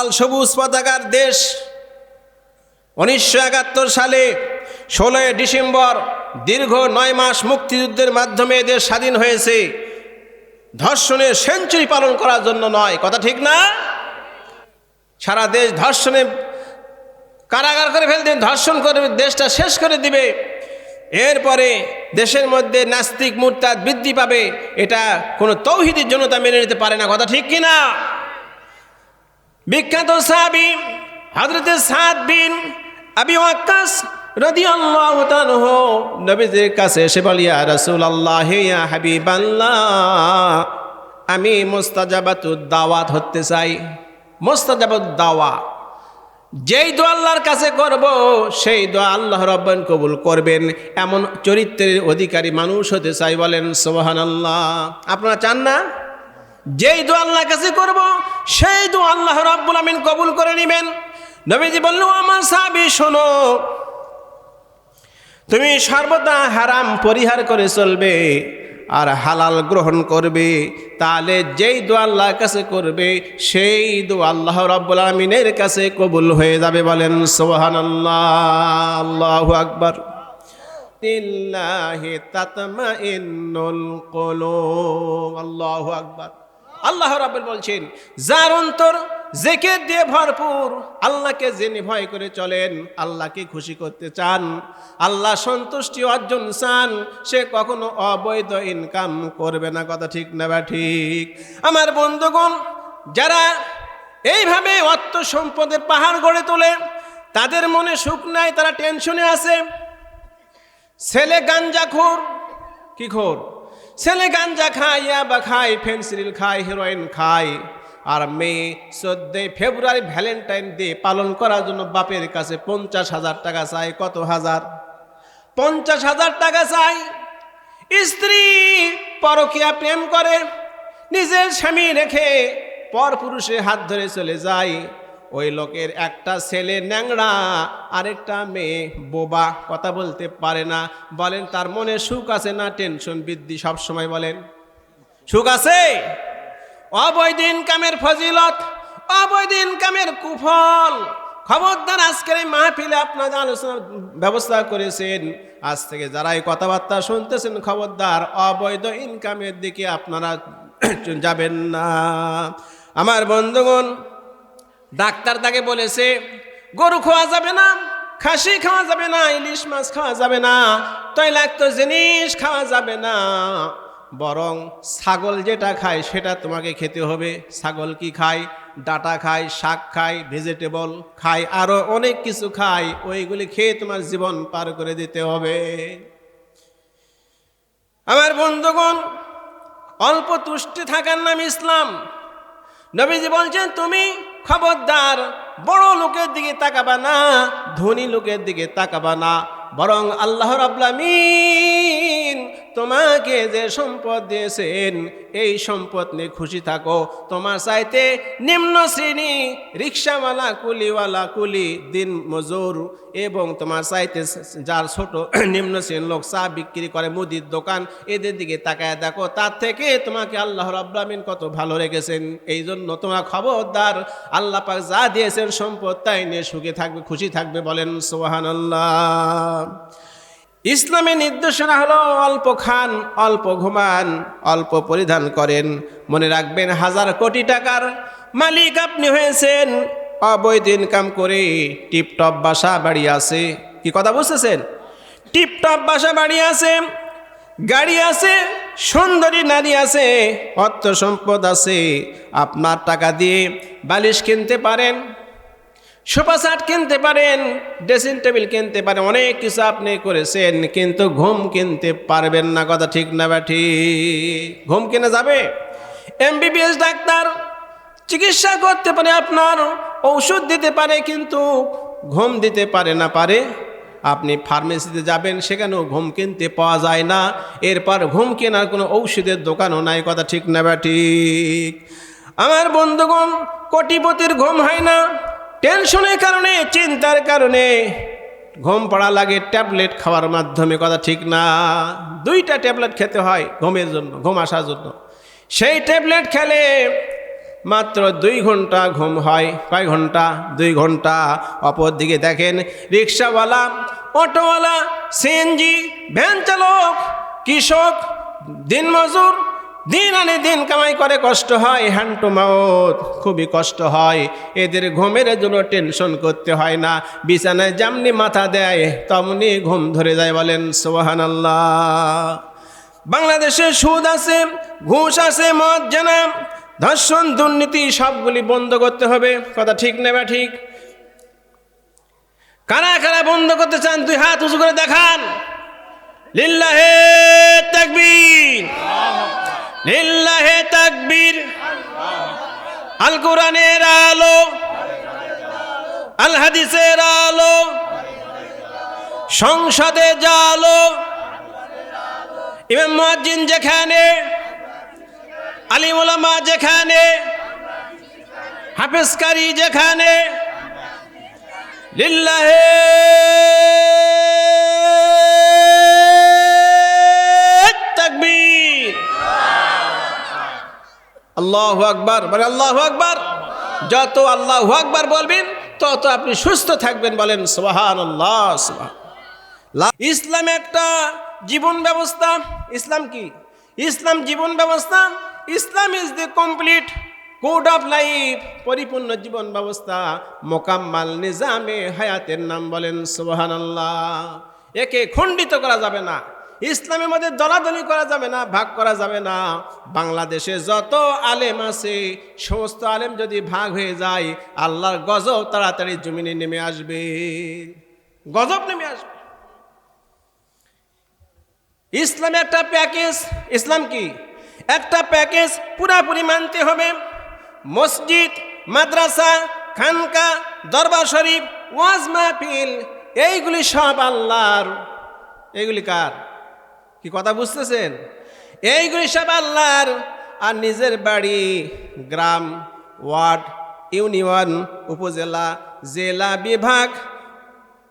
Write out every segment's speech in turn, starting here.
লাল সবুজ পতাকার দেশ। উনিশশো একাত্তর সালে ষোলোই ডিসেম্বর দীর্ঘ নয় মাস মুক্তিযুদ্ধের মাধ্যমে এদের স্বাধীন হয়েছে। ধর্ষণের সেঞ্চুরি পালন করার জন্য নয়। কথা ঠিক না? সারা দেশ ধর্ষণে কারাগার করে ফেলতে ধর্ষণ করে দেশটা শেষ করে দিবে। এরপরে দেশের মধ্যে নাস্তিক মুরতাদ বৃদ্ধি পাবে। এটা কোনো তৌহিদের জনতা মেনে নিতে পারে না। কথা ঠিক কিনা? বিখ্যাত সাহাবি হজরত সাদ বিন আবি ওয়াক্কাস রাদিয়াল্লাহু তাআলা নবীজির কাছে এসে বলিয়া রাসূলুল্লাহ, ইয়া হাবিবাল্লাহ, আমি মুস্তাজাবাতুদ দাওয়াত হতে চাই। মুস্তাজাবাত দাওয়া। যেই দোয়া আল্লাহর কাছে করব, সেই দোয়া আল্লাহ রব্বান কবুল করবেন। এমন চরিত্রের অধিকারী মানুষ হতে চাই বলেন সোহান আল্লাহ আপনারা চান না? যেই দোয়া আল্লাহর কাছে করব, সেই দোয়া আল্লাহ রাব্বুল আমিন কবুল করে নেবেন। নবীজি বলল আমার সাহাবী, শোনো। তুমি সর্বদা হারাম পরিহার করে চলবে আর হালাল গ্রহণ করবে। তাহলে যেই দোয়া আল্লাহর কাছে করবে, সেই দোয়া আল্লাহ রাব্বুল আমিনের কাছে কবুল হয়ে যাবে বলেন। সুবহানাল্লাহ। আল্লাহু আকবার। তিল্লাহি তাতমাইন্নুল কুলুব। আল্লাহু আকবার। আল্লাহ রাব্বুল বলছেন, যার অন্তর জেকে দিয়ে ভরপুর, আল্লাহকে জেনে ভয় করে চলেন, আল্লাহকে খুশি করতে চান, আল্লাহ সন্তুষ্টি অর্জন চান, সে কখনো অবৈধ ইনকাম করবে না। কথা ঠিক না বা ঠিক? আমার বন্ধুগণ, যারা এইভাবে অর্থ সম্পদের পাহাড় গড়ে তোলে, তাদের মনে সুখ নাই, তারা টেনশনে আছে। ছেলে গাঞ্জা খোর কি খোর? ছেলে গাঞ্জা খায়, ইয়াবা খায় ফেন্সিল খায়, হিরোইন খায়। আর মেয়ে চোদ্দই ফেব্রুয়ারি ভ্যালেন্টাইন ডে পালন করার জন্য বাপের কাছে পঞ্চাশ হাজার টাকা চাই কত হাজার? পঞ্চাশ হাজার টাকা চাই স্ত্রী পরকিয়া প্রেম করে, নিজের স্বামী রেখে পর পুরুষের হাত ধরে চলে যায়। ওই লোকের একটা ছেলে ন্যাংরা আরেকটা মেয়ে বোবা, কথা বলতে পারে না। বলেন, তার মনে সুখ আছে না টেনশন বৃদ্ধি? সব সময় বলেন। সুখ আছে? অবৈধ ইনকামের ফজিলত অবৈধ ইনকামের কুফল। খবরদার আজকের এই মাহফিলে আপনাদের আলোচনার ব্যবস্থা করেছেন, আজ থেকে যারা এই কথাবার্তা শুনতেছেন, খবরদার, অবৈধ ইনকামের দিকে আপনারা যাবেন না। আমার বন্ধুগণ ডাক্তার তাকে বলেছে, গরু খাওয়া যাবে না, খাসি খাওয়া যাবে না, ইলিশ মাছ খাওয়া যাবে না, তৈলাক্ত জিনিস খাওয়া যাবে না, বরং ছাগল যেটা খায় সেটা তোমাকে খেতে হবে। ছাগল কি খায়? ডাটা খায়, শাক খায় ভেজিটেবল খায় আরও অনেক কিছু খায়। ওইগুলি খেয়ে তোমার জীবন পার করে দিতে হবে। আমার বন্ধুগণ, অল্প তুষ্টি থাকার নাম ইসলাম। নবীজি বলছেন, তুমি খবরদার বড় লোকের দিকে তাকাবা না ধনী লোকের দিকে তাকাবা না বরং আল্লাহ রাবলামিন তোমাকে যে সম্পদ দিয়েছেন, এই সম্পদ নিয়ে খুশি থাকো। তোমার চাইতে নিম্ন শ্রেণি রিক্সাওয়ালা, কুলিওয়ালা, কুলি, দিন মজুর, এবং তোমার চাইতে যার ছোট নিম্ন শ্রেণির লোক চা বিক্রি করে, মুদির দোকান, এদের দিকে তাকায় দেখো, তার থেকে তোমাকে আল্লাহ রাব্লামিন কত ভালো রেখেছেন। এই জন্য তোমার খবরদার আল্লাহ পাক যা দিয়েছেন সম্পদ, তাই নিয়ে সুখে থাকবে, খুশি থাকবে বলেন সোহান আল্লাহ ইসলামের নির্দেশনা হলো অল্প খান, অল্প ঘুমান, অল্প পরিধান করেন। মনে রাখবেন হাজার কোটি টাকার মালিক আপনি হয়েছেন। অবৈধ ইনকাম করে টিপটপ বাসা বাড়ি আছে। কি কথা বুঝতেছেন? টিপটপ বাসা বাড়ি আছে, গাড়ি আছে, সুন্দরী নারী আছে, অর্থ সম্পদ আছে। আপনার টাকা দিয়ে বালিশ কিনতে পারেন। সোফা শার্ট কিনতে পারেন, ড্রেসিং টেবিল কিনতে পারেন, অনেক কিছু আপনি করেছেন, কিন্তু ঘুম কিনতে পারবেন না, কথা ঠিক না বা ঠিক? ঘুম কিনে যাবে? এমবিবিএস ডাক্তার চিকিৎসা করতে পারে আপনার, ঔষধ দিতে পারে, কিন্তু ঘুম দিতে পারে না, পারে? আপনি ফার্মেসিতে যাবেন, সেখানেও ঘুম কিনতে পাওয়া যায় না, এরপর ঘুম কেনার কোনো ঔষধের দোকানও নাই, কথা ঠিক না বা ঠিক? আমার বন্ধুগণ, কোটিপতির ঘুম হয় না টেনশনের কারণে, চিন্তার কারণে ঘুম পড়া লাগে, ট্যাবলেট খাওয়ার মাধ্যমে, কথা ঠিক না। দুইটা ট্যাবলেট খেতে হয় ঘুমের জন্য, ঘুম আসার জন্য। সেই ট্যাবলেট খেলে মাত্র দুই ঘণ্টা ঘুম হয়, কয় ঘণ্টা? দুই ঘণ্টা। অপর দিকে দেখেন, রিক্সাওয়ালা, অটোওয়ালা, সিএনজি, ভ্যান চালক, কৃষক, দিনমজুর দিন আনে দিন কামাই করে কষ্ট হয় হ্যান্ড টু মাউথ খুবই কষ্ট হয়। এদের ঘুমের জন্য টেনশন করতে হয় না। বিছানায় যেমনি মাথা দেয়, তেমনি ঘুম ধরে যায় বলেন সোহান আল্লাহ বাংলাদেশে সুদ আছে, ঘুষ আছে, মদ জানা, ধর্ষণ, দুর্নীতি, সবগুলি বন্ধ করতে হবে। কথা ঠিক নেবা ঠিক? কারা কারা বন্ধ করতে চান তুই হাত উঁচু করে দেখান। লিল্লাহে তাকবীর। লিল্লাহে তাকবীর, আল কোরআনের আলো, আল হাদিসের আলো, সংসদে জালো ইমাম মুয়াজ্জিন যেখানে আলিম ওলামা যেখানে, হাফেজকারী যেখানে, লিল্লাহে আল্লাহু আকবার, বলে আল্লাহ আকবার। যত আল্লাহ আকবার বলবেন, তত আপনি সুস্থ থাকবেন বলেন সুবহান। আল্লাহ ইসলাম একটা জীবন ব্যবস্থা, ইসলাম কি? ইসলাম জীবন ব্যবস্থা, Islam is the complete code of life পরিপূর্ণ জীবন ব্যবস্থা, মোকাম্মাল নিজামে হায়াতের নাম বলেন সুবহান আল্লাহ একে খণ্ডিত করা যাবে না। ইসলামের মধ্যে দলাদলি করা যাবে না, ভাগ করা যাবে না। বাংলাদেশে যত আলেম আছে, সমস্ত আলেম যদি ভাগ হয়ে যায়, আল্লাহর গজব তাড়াতাড়ি জমিনে নেমে আসবে। গজব নেমে আসবে। ইসলাম একটা প্যাকেজ, ইসলাম কি? একটা প্যাকেজ পুরাপুরি মানতে হবে। মসজিদ, মাদ্রাসা, খানকা, দরবার শরীফ, ওয়াজ মাহফিল, এইগুলি সব আল্লাহর। এইগুলি কার? কি কথা বুঝতেছেন? এইগুলি সব আল্লাহর আর নিজের বাড়ি, গ্রাম, ওয়ার্ড, ইউনিয়ন, উপজেলা, জেলা বিভাগ,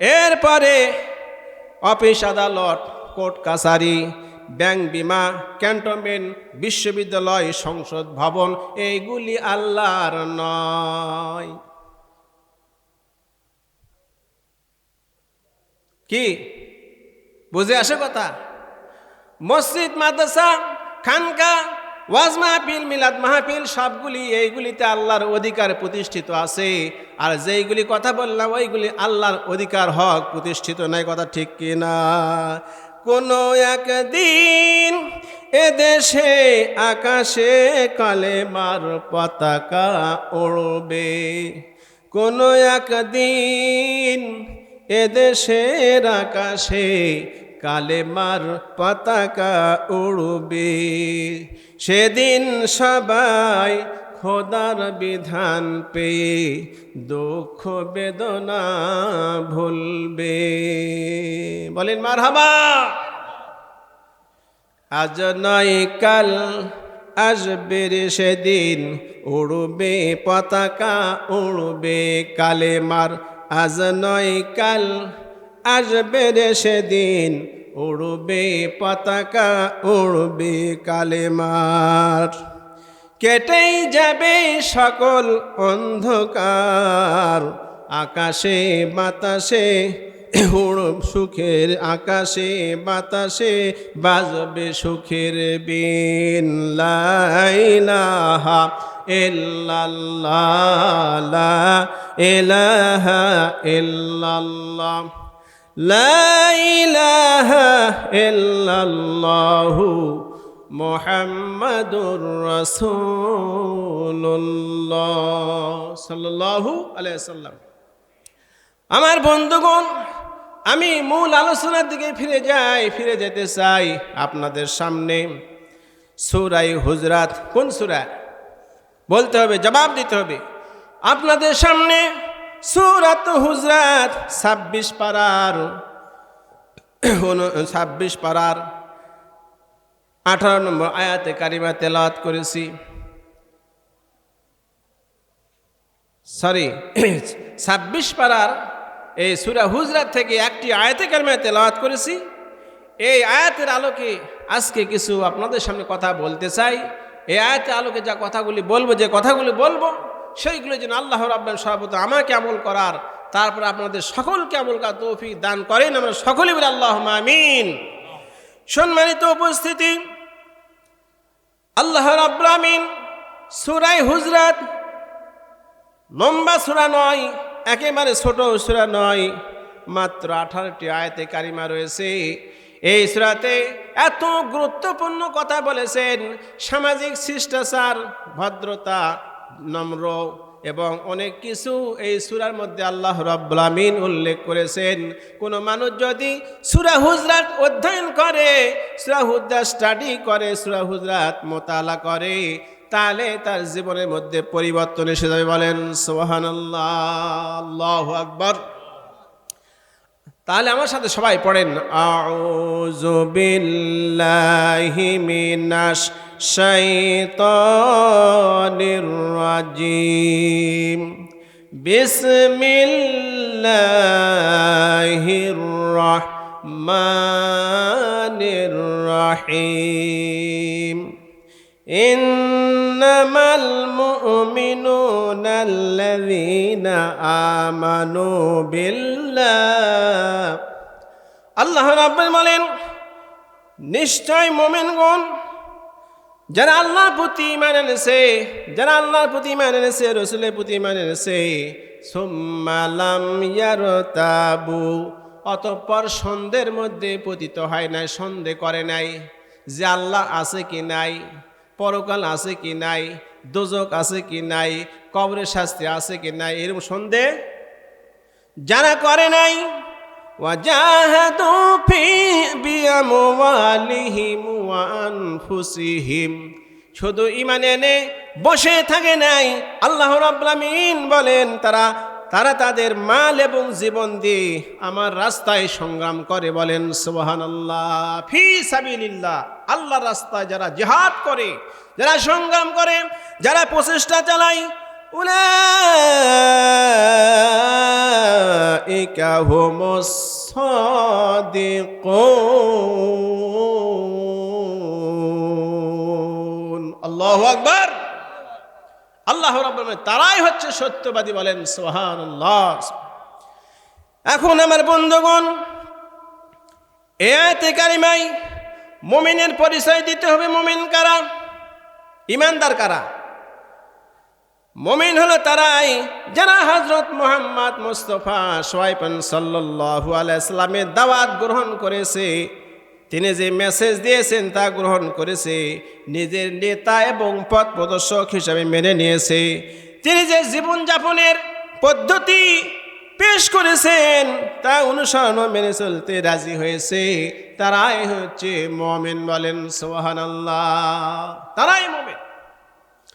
এরপরে অফিস আদালত, কোর্ট কাছারি, ব্যাংক বিমা, ক্যান্টনমেন্ট, বিশ্ববিদ্যালয়, সংসদ ভবন, এইগুলি আল্লাহর নয়। কি? বুঝে আসে কথা? মসজিদ, মাদ্রাসা খানকা ওয়াজ মাহফিল মিলাদ মাহফিল, সবগুলি এইগুলিতে আল্লাহর অধিকার প্রতিষ্ঠিত আছে। আর যেইগুলি কথা বললাম, ওইগুলি আল্লাহর অধিকার হক প্রতিষ্ঠিত নাই, কথা ঠিক কিনা? কোনো একদিন এদেশে আকাশে কালেমার পতাকা উড়বে। কোনো একদিন এদেশের আকাশে কালেমার পতাকা উড়বে। সেদিন সবাই খোদার বিধান পেয়ে দুঃখ বেদনা ভুলবে। বলেন মার হাবা আজ নয় কাল আসবে সেদিন, উড়বে, পতাকা উড়বে কালে মার আজ নয় কাল আসবে সেদিন উড়বে পতাকা, উড়বে কালে মার কেটেই যাবে সকল অন্ধকার। আকাশে, বাতাসে উড়ব সুখের আকাশে, বাতাসে বাজবে সুখের বিন। লাইলাহা ইল্লাল্লাহ, লা লা ইলাহা ইল্লাল্লাহু মোহাম্মদুর রসুল্লাহ সাল্লাম আমার বন্ধুগণ, আমি মূল আলোচনার দিকে ফিরে যাই, ফিরে যেতে চাই আপনাদের সামনে। সুরাই হুজরাত কোন সুরা? বলতে হবে, জবাব দিতে হবে। আপনাদের সামনে সুরাত হুজরাত ছাব্বিশ পাড়ার ছাব্বিশ পাড়ার আঠারো নম্বর আয়াতে কারিমা তেলাওয়াত করেছি। সরি, ছাব্বিশ পাড়ার এই সুরা হুজরাত থেকে একটি আয়াতে কারিমা তেলাওয়াত করেছি। এই আয়াতের আলোকে আজকে কিছু আপনাদের সামনে কথা বলতে চাই। এই আয়াতে আলোকে যা কথাগুলি বলব, যে কথাগুলি বলব সেইগুলো যেন আল্লাহ রাব্বান সর্বত আমাকে আমল করার, তারপরে আপনাদের সকলকে আমল করার তৌফিক দান করেন। আমরা সকলেই বলি আল্লাহ আমিন। সম্মানিত উপস্থিতি, আল্লাহ রাব্বুল আমিন সুরাই হুজরাত, লম্বা সুরা নয়, একেবারে ছোট সুরা নয়, মাত্র আঠারোটি আয়াতে কারিমা রয়েছে। এই সুরাতে এত গুরুত্বপূর্ণ কথা বলেছেন সামাজিক শিষ্টাচার, ভদ্রতা নম্র এবং অনেক কিছু এই সুরার মধ্যে আল্লাহ রাব্বুল উল্লেখ করেছেন। কোনো মানুষ যদি সুরা হুজরাত অধ্যয়ন করে, সুরা হুজরাত স্টাডি করে, সুরা হুজরাত মোতালা করে, তাহলে তার জীবনের মধ্যে পরিবর্তন এসে যাবে বলেন সোহান আল্লাহ আকবর। তাহলে আমার সাথে সবাই পড়েন, আউযু বিল্লাহি শাইতানির রাজিম বিসমিল্লাহির রাহমানির রাহিম إنما المؤمنون الذين آمنوا بالله আল্লাহ রাব্বুল বলেন নিশ্চয় মোমেনগণ যারা আল্লাহর প্রতি ইমান এনেছে, যারা আল্লাহর প্রতি ইমান এনেছে, রসুলের প্রতি ইমান এনেছে সুম্মালাম ইয়ারতাবু, অতঃপর সন্দেহের মধ্যে পতিত হয় নাই, সন্দেহ করে নাই যে আল্লাহ আছে কি নাই, পরকাল আছে কি নাই, দোজক আছে কি নাই, কবরের শাস্তি আছে কি নাই, এরকম সন্দেহ যারা করে নাই وجاهدوا في بأموالهم وأنفسهم শুধু ইমান এনে বসে থাকে নাই আল্লাহ রাব্বুল আমিন বলেন তারা তারা তাদের মাল এবং জীবন দিয়ে আমার রাস্তায় সংগ্রাম করে বলেন সুবহানাল্লাহ ফি সাবিলিল্লাহ আল্লাহর রাস্তায় যারা জিহাদ করে যারা সংগ্রাম করে যারা প্রচেষ্টা চালায় أولئك هم الصادقون الله أكبر আল্লাহ রাব্বুল আলামিন তারাই হচ্ছে সত্যবাদী বলেন সুবহানাল্লাহ এখন আমার বন্ধুগণ এ আয়াতে কারিমাই মুমিনের পরিচয় দিতে হবে মুমিন কারা ইমানদার কারা মমিন হলো তারাই যারা হজরত মোহাম্মদ মুস্তফা সোয়াইপান সাল্লাহ আলাইসলামের দাওয়াত গ্রহণ করেছে। তিনি যে মেসেজ দিয়েছেন তা গ্রহণ করেছে। নিজের নেতা এবং পথ প্রদর্শক হিসাবে মেনে নিয়েছে। তিনি যে জীবনযাপনের পদ্ধতি পেশ করেছেন তা অনুসরণ মেনে চলতে রাজি হয়েছে। তারাই হচ্ছে মমেন বলেন সোহান আল্লাহ তারাই মমেন।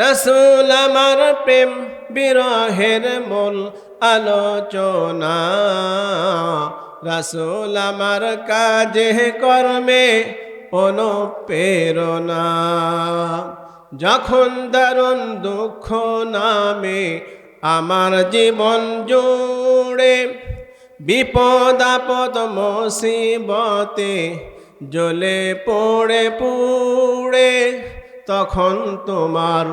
রসুল আমার প্রেম বিরহের মূল আলোচনা। রসুল আমার কাজে, কর্মে অনুপ্রেরণা। যখন দারুণ দুঃখ নামে আমার জীবন জুড়ে, বিপদ আপদ মুসিবতে জ্বলে পড়ে পুড়ে তখন তোমার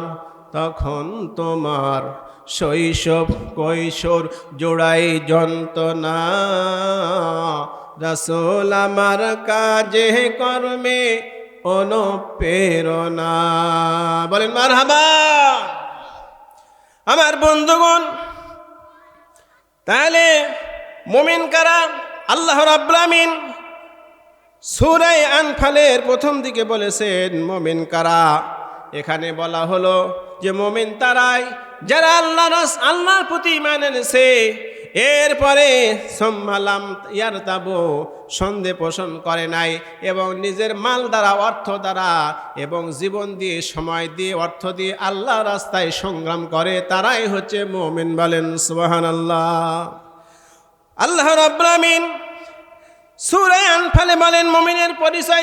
তখন তোমার শৈশব কৈশোর জোড়াই যন্ত্রণা। রসোল আমার কাজে কর্মে অনুপ্রেরণা। বলেন মার হাবা আমার বন্ধুগণ, তাহলে মোমিন কারা? আল্লাহ রাব্লামিন সুরাই আনফালের প্রথম দিকে বলেছেন, মোমিন কারা? এখানে বলা হলো যে, মোমিন তারাই যারা আল্লাহ রাস, আল্লাহর প্রতি ইমান এনেছে। এরপরে সম্মালাম ইয়ার তাবো সন্ধে পোষণ করে নাই এবং নিজের মাল দ্বারা, অর্থ দ্বারা এবং জীবন দিয়ে, সময় দিয়ে, অর্থ দিয়ে আল্লাহ রাস্তায় সংগ্রাম করে। তারাই হচ্ছে মোমিন বলেন সুবাহান আল্লাহ আল্লাহ রাব্রামিন সুরে আনফালে বলেন মমিনের পরিচয়